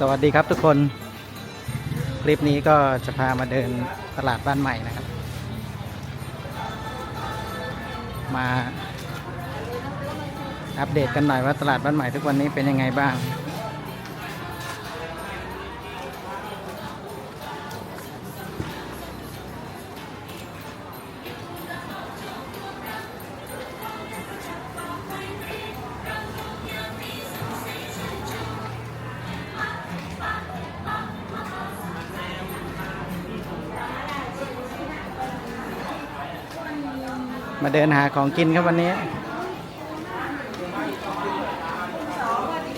สวัสดีครับทุกคน คลิปนี้ก็จะพามาเดินตลาดบ้านใหม่นะครับ มาอัปเดตกันหน่อยว่าตลาดบ้านใหม่ทุกวันนี้เป็นยังไงบ้าง มาเดินหาของกินครับวันนี้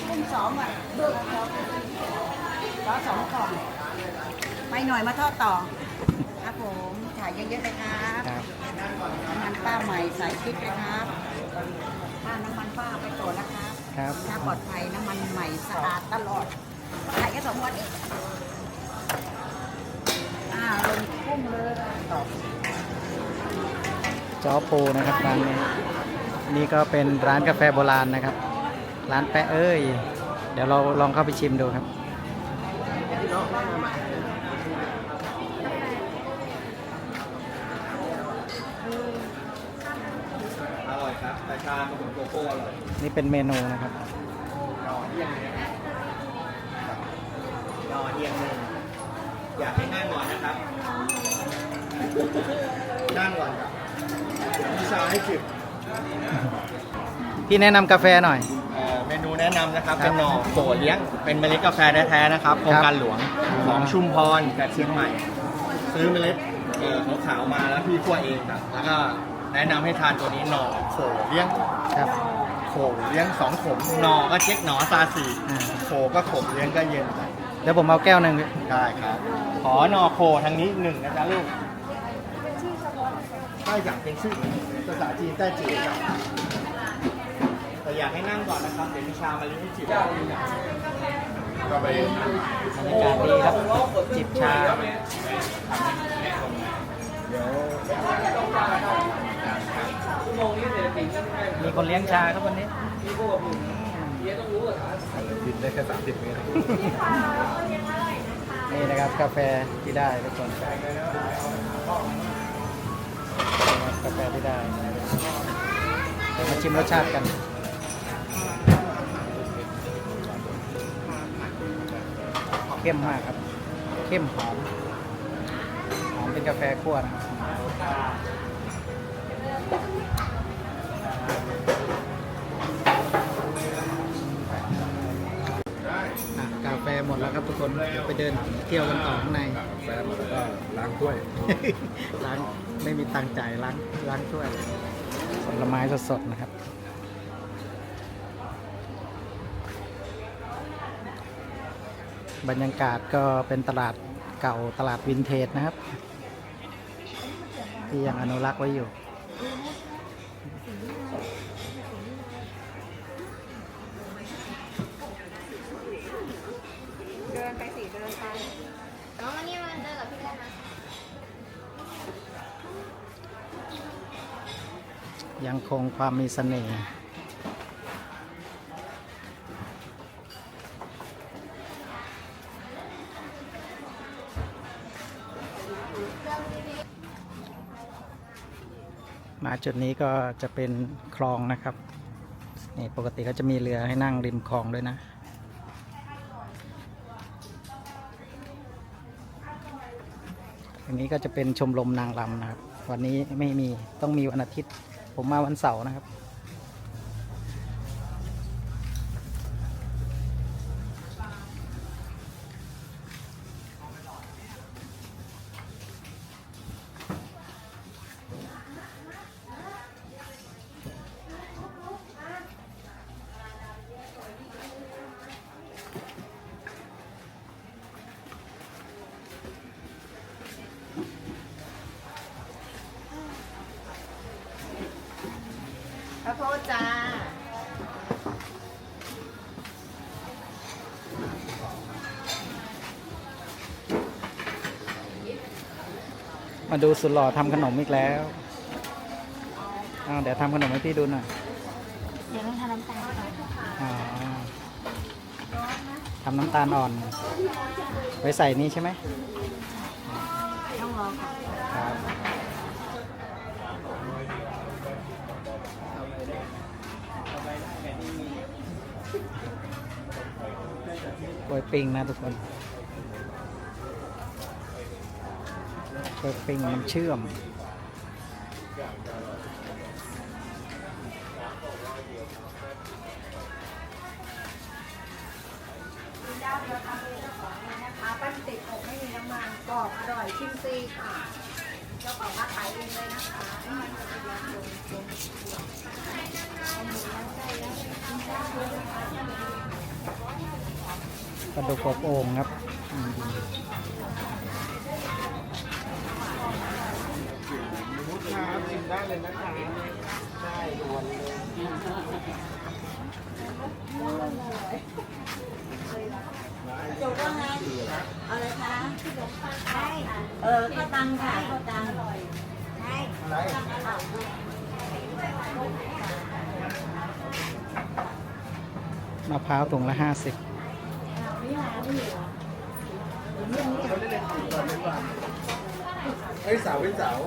กุ้งสองอะเบิกขอสองกล่องไปหน่อยมาทอดต่อ ครับผมถ่ายเยอะๆเลยครับครับน้ำมันป้าใหม่ใส่พริกเลยครับป้าน้ำมันป้าไปก่อนนะครับครับน้ำปลอดภัยน้ำมันใหม่สะอาดตลอดขายแค่สองวันนี้อ่าลงกุ้งเลยต่อ จอปูนะครับร้านนี้นี่ก็เป็นร้านกาแฟโบราณนะครับ ร้านแปะเอ้ย เดี๋ยวเราลองเข้าไปชิมดูครับอร่อยครับแต่ชาผสมโกโก้อร่อยนี่เป็นเมนูนะครับยอเอียงเลยยอเอียงหนึ่งอยากให้นั่งก่อนนะครับ นั่งก่อนครับมี ชาให้จิบพี่แนะนำกาแฟหน่อย เอ่อเมนูแนะนำนะครับ ครับเป็นหน่อโกเลี้ยง เป็นเมล็ดกาแฟแท้ๆนะครับ โครงการหลวงของชุมพรกับเชียงใหม่ ซื้อเมล็ดเอ่อขาวๆมาแล้วพี่คั่วเองครับแล้วก็แนะนำให้ทานตัวนี้หน่อโขเลี้ยงครับ โขเลี้ยงสองขมหน่อก็เจ๊กหน่อซาสีอ่า โขก็ขมเลี้ยงก็เย็นเดี๋ยวผมเอาแก้วหนึ่งได้ครับ ขอหนอโคทางนี้หนึ่งนะจ๊ะลูก ถ้าอยากเป็นชื่อภาษาจีนแต้จิ๋วครับแต่อยากให้นั่งก่อนนะครับ เดี๋ยวมีชามาเลี้ยงให้จิ๋วก็ไปบรรยากาศดีครับจิบชา มีคนเลี้ยงชาครับวันนี้กินได้แค่สามสิบเมตรนี่นะครับกาแฟที่ได้ทุกคน กาแฟที่ได้เดี๋ยวมาชิมรสชาติกันเข้มมากครับ เข้มหอมหอมเป็นกาแฟคั่วนะครับอะกาแฟหมดแล้วครับทุกคนเดี๋ยวไปเดินเที่ยวกันต่อข้างใน แฟนหมดแล้วก็ล้างถ้วย ล้าง ไม่มีตังค์จ่ายล้างล้างถ้วยผลไม้สดๆนะครับ บรรยากาศก็เป็นตลาดเก่าตลาดวินเทจนะครับ ที่ยังอนุรักษ์ไว้อยู่ เดินไปสิเดินไป น้องมานี่มาเดินกับพี่ได้ไหม ยังคงความมีเสน่ห์มาจุดนี้ก็จะเป็นคลองนะครับ นี่ปกติก็จะมีเรือให้นั่งริมคลองด้วยนะ อันนี้ก็จะเป็นชมรมนางรำนะครับ วันนี้ไม่มีต้องมีวันอาทิตย์ ผมมาวันเสาร์นะครับ โพดจ้ามาดูสุดหล่อทำขนมอีกแล้วอ้าวเดี๋ยวทำขนมให้พี่ดูหน่อย เดี๋ยวต้องทำน้ำตาลก่อนอ๋อททำน้ำตาลอ่อน ไว้ใส่นี่ใช่ไหมต้องรอค่ะค กล้วยปิ้งนะทุกคนกล้วยปิ้งน้ำเชื่อมนะคะปั้นติดอกไม่มีน้ำมันกรอบอร่อยชิมฟรีค่ะเจ้าของร้าขายเองเลยนะคะปลาดุ กอบโอ่งครับอืมจุกว่าไงเอาเลยคะใช่เออข้าวตังค่ะข้าวตังใช่อะไรมะพร้าวถุงละห้าสิบ เฮ้ยสาวเป็นสาว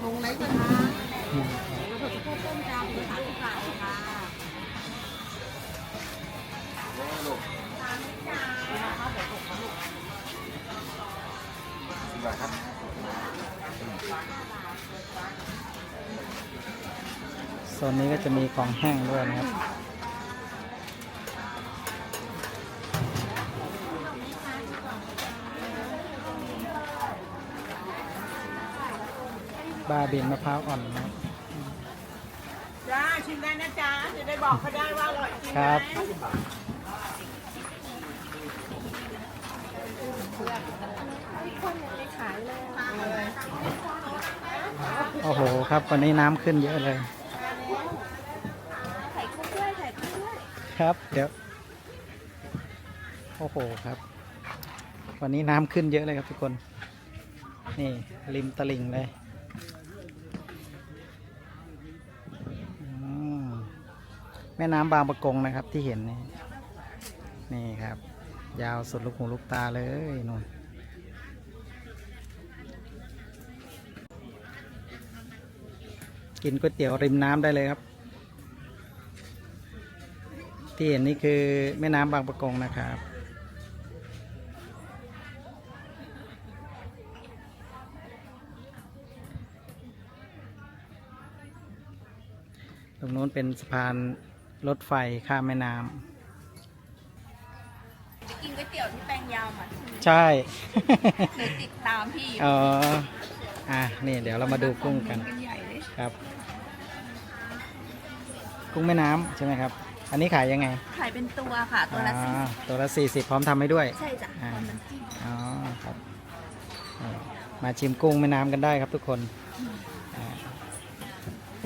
ถุงไหนกันคะแล้วก็ข้าวต้มจานเป็นสามสิบบาทค่ะโซนนี้ก็จะมีของแห้งด้วยนะครับ บาบินมะพร้าวอ่อนนะครับ จ้าชิมได้นะจ๊ะจะได้บอกเขาได้ว่าอร่อยจริงครับ โอ้โหครับวันนี้น้ำขึ้นเยอะเลย ไข่กุ้งด้วยไข่กุ้งด้วยครับ เดี๋ยว โอ้โหครับ วันนี้น้ำขึ้นเยอะเลยครับทุกคน นี่ริมตลิ่งเลยอืม แม่น้ำบางประกงนะครับที่เห็นนี่นี่ครับ ยาวสุดลูกหูลูกตาเลยนู่นกินก๋วยเตี๋ยวริมน้ำได้เลยครับ ที่เห็นนี่คือแม่น้ำบางประกงนะครับ รงโน้นเป็นสะพานรถไฟข้ามแม่น้จะกินก๋วยเตี๋ยวที่แปลงยาวมาำใช่เคยติดตามพี่อยู่อ๋อ อะ นี่เดี๋ยวเรามาดูกุ้งกันกัน ใหญ่เลยครับ กุ้งแม่น้ำใช่ไหมครับ อันนี้ขายยังไงขายเป็นตัวค่ะ ตัวละสี่อ่าตัวละสี่สิบพร้อมทำให้ด้วย ใช่จ้ะอ่า ตอนน้ำจิ้มอ๋อครับนี่มาชิมกุ้งแม่น้ำกันได้ครับทุกคนอ่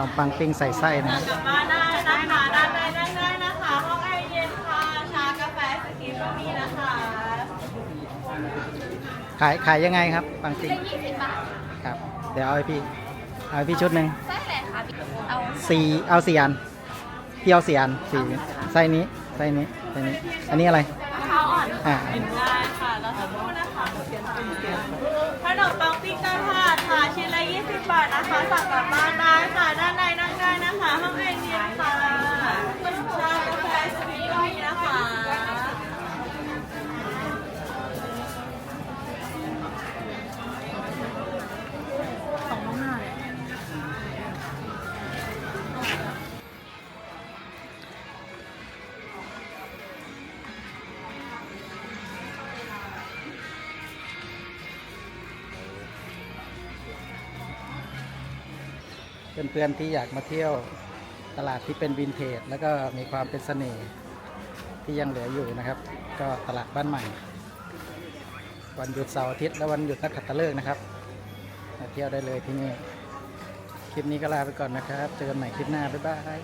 มปังปิ้งใส่ไส้นะครับมาได้นะคะด้านในด้านในนะคะ ห้องแอร์เย็นค่ะ ชากาแฟสกีก็มีนะคะ ขายขายยังไงครับปังปิ้งครับ เดี๋ยวเอาให้พี่ เอาให้พี่ชุดหนึ่งไส้อะไรคะพี่เอาสี่เอาสี่อันพี่เอาสี่อันสี่ไส้นี้ไส้นี้ไส้นี้ อันนี้อะไรข้าวอ่อนอ่า ได้ค่ะ แล้วสักครู่นะคะขนมปังปิ้งกระทาดค่ะ ชิ้นละ 20 บาทนะคะ สั่งกลับบ้านได้ค่ะด้านหน้า เพื่อนๆที่อยากมาเที่ยวตลาดที่เป็นวินเทจแล้วก็มีความเป็นเสน่ห์ที่ยังเหลืออยู่นะครับ ก็ตลาดบ้านใหม่ วันหยุดเสาร์อาทิตย์และวันหยุดนักขัตฤกษ์นะครับมาเที่ยวได้เลยที่นี่คลิปนี้ก็ลาไปก่อนนะครับ เจอกันใหม่คลิปหน้าบ๊ายบาย